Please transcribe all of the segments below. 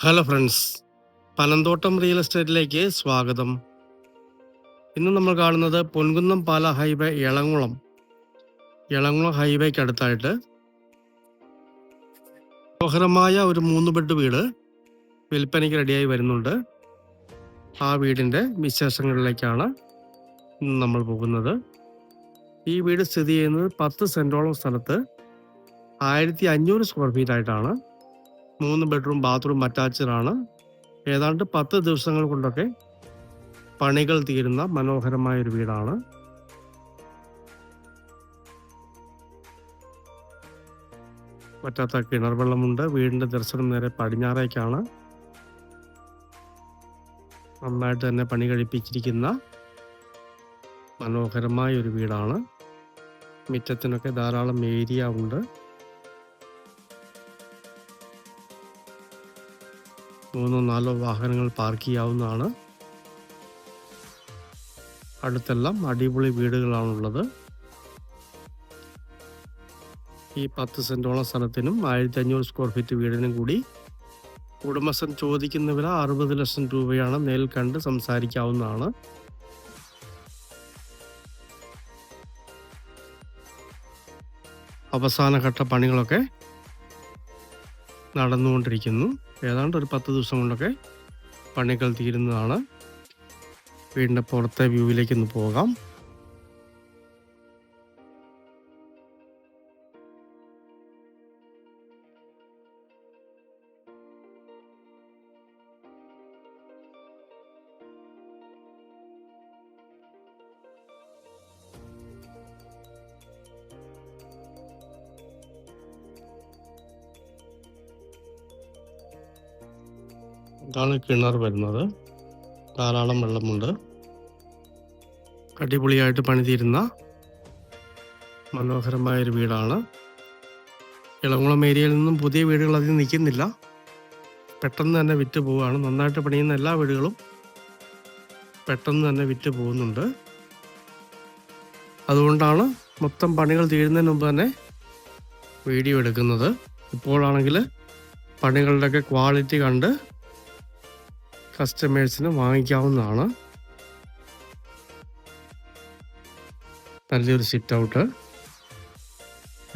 Hello friends Panamthottam real എസ്റ്റേറ്റിലേക്ക് സ്വാഗതം. ഇന്ന് നമ്മൾ കാണുന്നത് പൊൻകുന്നം പാല ഹൈവേ എളങ്കുളം. എളങ്കുളം ഹൈവേക്ക് അടുത്തായിട്ട് മനോഹരമായ ഒരു മൂന്ന് ബെഡ് വീട് വിൽപ്പനയ്ക്ക് റെഡിയായി വരുന്നുണ്ട്. ആ വീടിന്റെ വിശേഷങ്ങളിലേക്കാണ് നമ്മൾ പോകുന്നത്. ഈ വീട് സ്ഥിതി ചെയ്യുന്നത് പത്ത് സെന്റോളം സ്ഥലത്ത് ആയിരത്തി അഞ്ഞൂറ് സ്ക്വയർ ഫീറ്റ് ആയിട്ടാണ് മൂന്ന് ബെഡ്റൂം ബാത്റൂം അറ്റാച്ച്ഡ് ആണ്. ഏതാണ്ട് പത്ത് ദിവസങ്ങൾ കൊണ്ടൊക്കെ പണികൾ തീരുന്ന മനോഹരമായ ഒരു വീടാണ്. പറ്റാത്ത കിണർ വെള്ളമുണ്ട്. വീടിന്റെ ദർശനം നേരെ പടിഞ്ഞാറേക്കാണ്. നന്നായിട്ട് തന്നെ പണി കഴിപ്പിച്ചിരിക്കുന്ന മനോഹരമായ ഒരു വീടാണ്. മുറ്റത്തിനൊക്കെ ധാരാളം ഏരിയ ഉണ്ട്. മൂന്നോ നാലോ വാഹനങ്ങൾ പാർക്ക് ചെയ്യാവുന്നതാണ്. അടുത്തെല്ലാം അടിപൊളി വീടുകളാണുള്ളത്. ഈ പത്ത് സെന്റോളം സ്ഥലത്തിനും ആയിരത്തി അഞ്ഞൂറ് സ്ക്വയർ ഫീറ്റ് വീടിനും കൂടി ഉടമസ്ഥൻ ചോദിക്കുന്ന വില അറുപത് ലക്ഷം രൂപയാണ്. നേരിൽ കണ്ട് സംസാരിക്കാവുന്നതാണ്. അവസാനഘട്ട പണികളൊക്കെ നടന്നുകൊണ്ടിരിക്കുന്നു. ഏതാണ്ട് ഒരു പത്ത് ദിവസം കൊണ്ടൊക്കെ പണികൾ തീരുന്നതാണ്. വീടിന്റെ പുറത്തെ വ്യൂവിലേക്കൊന്ന് പോകാം. ഇതാണ് കിണർ വരുന്നത്. ധാരാളം വെള്ളമുണ്ട്. അടിപൊളിയായിട്ട് പണിതിരുന്ന മനോഹരമായ ഒരു വീടാണ്. ഇളംകുളം ഏരിയയിൽ നിന്നും പുതിയ വീടുകൾ അധികം നിൽക്കുന്നില്ല. പെട്ടെന്ന് തന്നെ വിറ്റ് പോവുകയാണ്. നന്നായിട്ട് പണിയുന്ന എല്ലാ വീടുകളും പെട്ടെന്ന് തന്നെ വിറ്റ് പോകുന്നുണ്ട്. അതുകൊണ്ടാണ് മൊത്തം പണികൾ തീരുന്നതിന് മുമ്പ് തന്നെ വീഡിയോ എടുക്കുന്നത്. ഇപ്പോഴാണെങ്കിൽ പണികളുടെയൊക്കെ ക്വാളിറ്റി കണ്ട് കസ്റ്റമേഴ്സിന് വാങ്ങിക്കാവുന്നതാണ്. നല്ലൊരു സിറ്റ് ഔട്ട്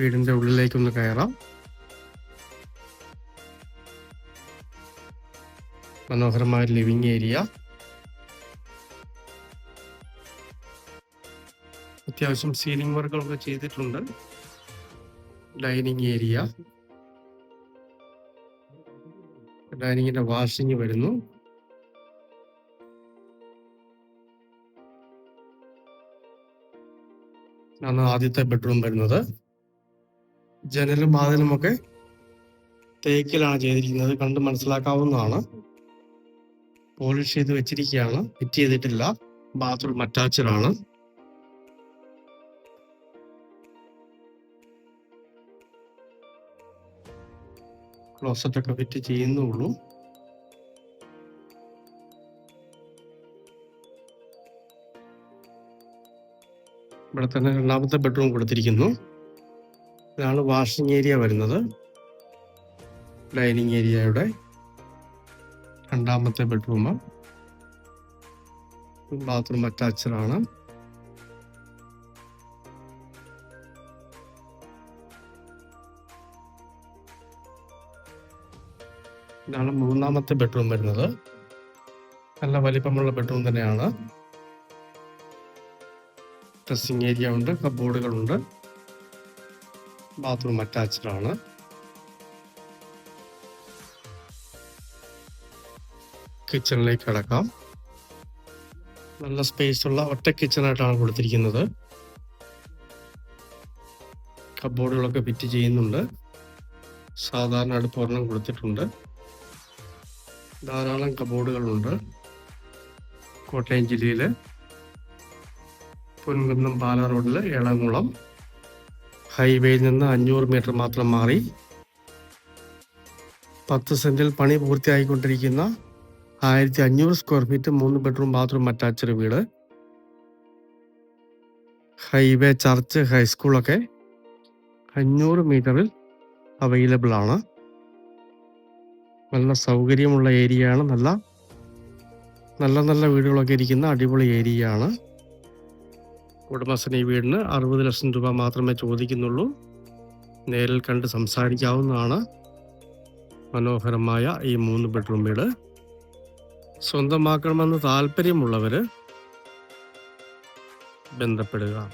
വീടിന്റെ ഉള്ളിലേക്കൊന്ന് കയറാം. മനോഹരമായ ലിവിങ് ഏരിയ. അത്യാവശ്യം സീലിംഗ് വർക്കുകളൊക്കെ ചെയ്തിട്ടുണ്ട്. Dining area. ഡൈനിങ്ങിന്റെ വാഷിംഗ് വരുന്നു. ആണ് ആദ്യത്തെ ബെഡ്റൂം വരുന്നത്. ജനലും വാതിലും ഒക്കെ തേക്കിലാണ് ചെയ്തിരിക്കുന്നത്. കണ്ട് മനസ്സിലാക്കാവുന്നതാണ്. പോളിഷ് ചെയ്ത് വെച്ചിരിക്കുകയാണ്. ഫിറ്റ് ചെയ്തിട്ടില്ല. ബാത്റൂം അറ്റാച്ച്ഡ് ആണ്. ക്ലോസറ്റ് ഒക്കെ ഫിറ്റ് ചെയ്യുന്നുള്ളൂ. ഇവിടെ തന്നെ രണ്ടാമത്തെ ബെഡ്റൂം കൊടുത്തിരിക്കുന്നു. ഇതാണ് വാഷിംഗ് ഏരിയ വരുന്നത്. ഡൈനിങ് ഏരിയയുടെ രണ്ടാമത്തെ ബെഡ്റൂം ബാത്റൂം അറ്റാച്ച്ഡ് ആണ്. ഇതാണ് മൂന്നാമത്തെ ബെഡ്റൂം വരുന്നത്. നല്ല വലിപ്പമുള്ള ബെഡ്റൂം തന്നെയാണ്. ഡ്രസ്സിങ് ഏരിയ ഉണ്ട് കബോർഡുകളുണ്ട്. ബാത്റൂം അറ്റാച്ച്ഡ് ആണ്. കിച്ചണിലേക്ക് കിടക്കാം. നല്ല സ്പേസ് ഉള്ള ഒറ്റ കിച്ചണായിട്ടാണ് കൊടുത്തിരിക്കുന്നത്. കബോർഡുകളൊക്കെ ഫിറ്റ് ചെയ്യുന്നുണ്ട്. സാധാരണ അടുപ്പ് ഒരെണ്ണം കൊടുത്തിട്ടുണ്ട്. ധാരാളം കബോർഡുകളുണ്ട്. കോട്ടയം ജില്ലയിലെ. പൊൻകുന്നം പാല റോഡിൽ എളംകുളം ഹൈവേയിൽ നിന്ന് അഞ്ഞൂറ് മീറ്റർ മാത്രം മാറി പത്ത് സെന്റിൽ പണി പൂർത്തിയായിക്കൊണ്ടിരിക്കുന്ന ആയിരത്തി അഞ്ഞൂറ് സ്ക്വയർ ഫീറ്റ് മൂന്ന് ബെഡ്റൂം ബാത്റൂം അറ്റാച്ച്ഡ് വീട്. ഹൈവേ ചർച്ച് ഹൈസ്കൂളൊക്കെ അഞ്ഞൂറ് മീറ്ററിൽ അവൈലബിൾ ആണ്. നല്ല സൗകര്യമുള്ള ഏരിയയാണ്. നല്ല നല്ല നല്ല വീടുകളൊക്കെ ഇരിക്കുന്ന അടിപൊളി ഏരിയയാണ്. ഉടമസ്ഥൻ ഈ വീടിന് അറുപത് ലക്ഷം രൂപ മാത്രമേ ചോദിക്കുന്നുള്ളൂ. നേരിൽ കണ്ട് സംസാരിക്കാവുന്നതാണ് മനോഹരമായ ഈ മൂന്ന് ബെഡ്റൂം വീട്. സ്വന്തമാക്കണമെന്ന് താല്പര്യമുള്ളവർ ബന്ധപ്പെടുക.